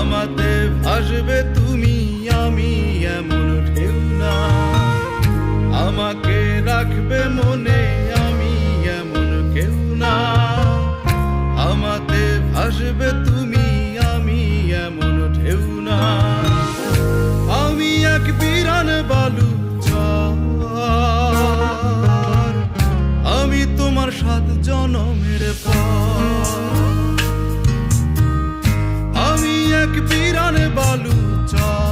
আমাতে আসবে তুমি, আমি এমন ঢেউ না। আমাকে রাখবে মনে, আমি এমন কেউ না। আমাতে আসবে তুমি, আমি এমন ঢেউ না। আমি এক বিরান বালু আমি তোমার সাত জনমের পর এক বিরান বালু চর